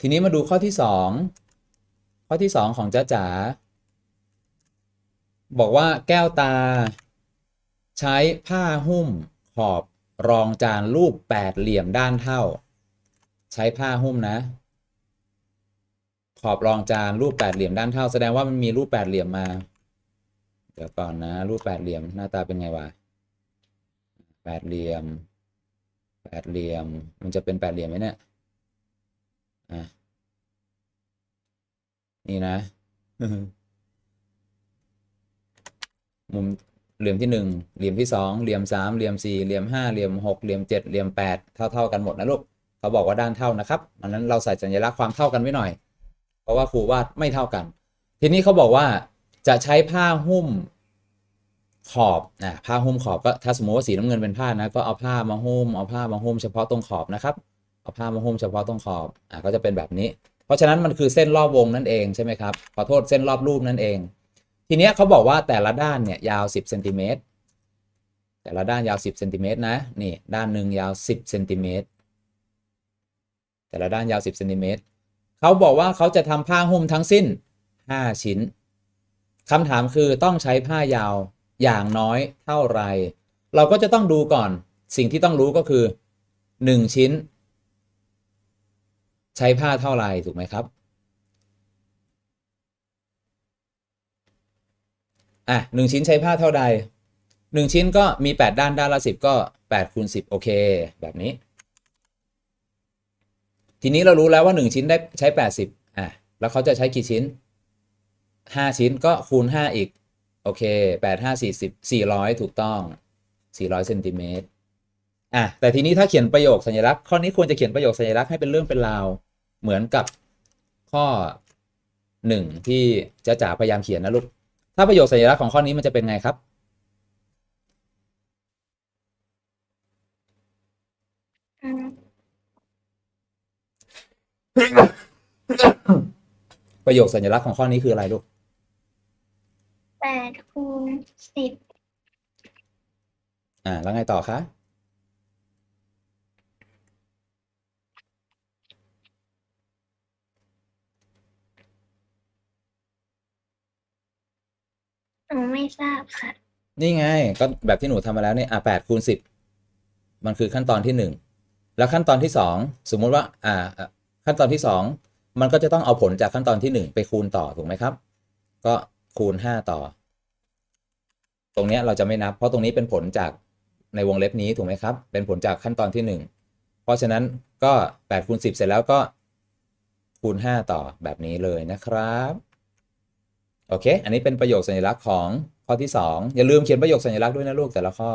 ทีนี้มาดูข้อที่สองข้อที่สองของจ้าจ๋าบอกว่าแก้วตา ใช้ผ้าหุ้มขอบรองจานรูปแปดเหลี่ยมด้านเท่า ใช้ผ้าหุ้มนะ ขอบรองจานรูปแปดเหลี่ยมด้านเท่า แสดงว่ามันมีรูปแปดเหลี่ยมมา เดี๋ยวก่อนนะ รูปแปดเหลี่ยมหน้าตาเป็นไงวะแปดเหลี่ยมแปดเหลี่ยม มันจะเป็นแปดเหลี่ยมไหมเนี่ย อะนี่นะ มุมเหลี่ยมที่หนึ่งเหลี่ยมที่สองเหลี่ยมสามเหลี่ยมสี่เหลี่ยมห้าเหลี่ยมหกเหลี่ยมเจ็ดเหลี่ยมแปดเท่าเท่ากันหมดนะลูกเขาบอกว่าด้านเท่านะครับอันนั้นเราใส่สัญลักษณ์ความเท่ากันไว้หน่อย เพราะว่าครูวาดไม่เท่ากัน ทีนี้เขาบอกว่าจะใช้ผ้าหุ้มขอบอะผ้าหุ้มขอบก็ถ้าสมมติว่าสีน้ำเงินเป็นผ้านะก็เอาผ้ามาหุ้มเอาผ้ามาหุ้มเฉพาะตรงขอบนะครับ เอาผ้ามาหุ้มเฉพาะตรงขอบอะก็จะเป็นแบบนี้ เพราะฉะนั้นมันคือเส้นรอบวงนั่นเองใช่ไหมครับขอโทษเส้นรอบรูปนั่นเอง ทีเนี้ยเขาบอกว่าแต่ละด้านเนี่ยยาว 10เซนติเมตรแต่ละด้านยาว 10เซนติเมตรนะนี่ด้านหนึ่งยาว 10เซนติเมตรแต่ละด้านยาว 10เซนติเมตรเขาบอกว่าเขาจะทำผ้าหุ้มทั้งสิ้น 5 ชิ้นคำถามคือต้องใช้ผ้ายาวอย่างน้อยเท่าไร เราก็จะต้องดูก่อน สิ่งที่ต้องรู้ก็คือ 1 ชิ้น ใช้ผ้าเท่าไรถูกไหมครับ อะหนึ่งชิ้นใช้ผ้าเท่าใดหนึ่งชิ้นก็มี 8 ด้านด้านละสิบก็8คูณ10 โอเค แบบนี้ ทีนี้เรารู้แล้วว่า 1 ชิ้นได้ใช้ 80อะแล้วเขาจะใช้กี่ชิ้น 5 ชิ้นก็คูณ 5 อีก โอเค 8 5 40 400 ถูกต้อง 400เซนติเมตรอะแต่ทีนี้ถ้าเขียนประโยคสัญลักษณ์ข้อนี้ควรจะเขียนประโยคสัญลักษณ์ให้เป็นเรื่องเป็นราว เหมือนกับข้อ1ที่จ้าจ๋าพยายามเขียนนะลูก ถ้าประโยคสัญลักษณ์ของข้อนี้มันจะเป็นไงครับอืมประโยคสัญลักษณ์ของข้อนี้คืออะไรลูกแปดคูณสิบอ่า แล้วไงต่อคะ หนูไม่ทราบค่ะ นี่ไง ก็แบบที่หนูทำมาแล้วเนี่ยอ่าแปดคูณสิบมันคือขั้นตอนที่หนึ่งแล้วขั้นตอนที่สองสมมุติว่าอ่าอ่าขั้นตอนที่สองมันก็จะต้องเอาผลจากขั้นตอนที่หนึ่งไปคูณต่อถูกไหมครับ ก็คูณห้าต่อ ตรงเนี้ยเราจะไม่นับ เพราะตรงนี้เป็นผลจากในวงเล็บนี้ถูกไหมครับ เป็นผลจากขั้นตอนที่หนึ่งเพราะฉะนั้นก็แปดคูณสิบเสร็จแล้วก็คูณห้าต่อแบบนี้เลยนะครับ โอเค อันนี้เป็นประโยคสัญลักษณ์ของข้อที่สองอย่าลืมเขียนประโยคสัญลักษณ์ด้วยนะลูกแต่ละข้อ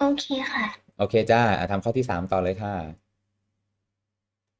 โอเคค่ะ โอเคจ้าอะทำข้อที่สามต่อเลยค่ะ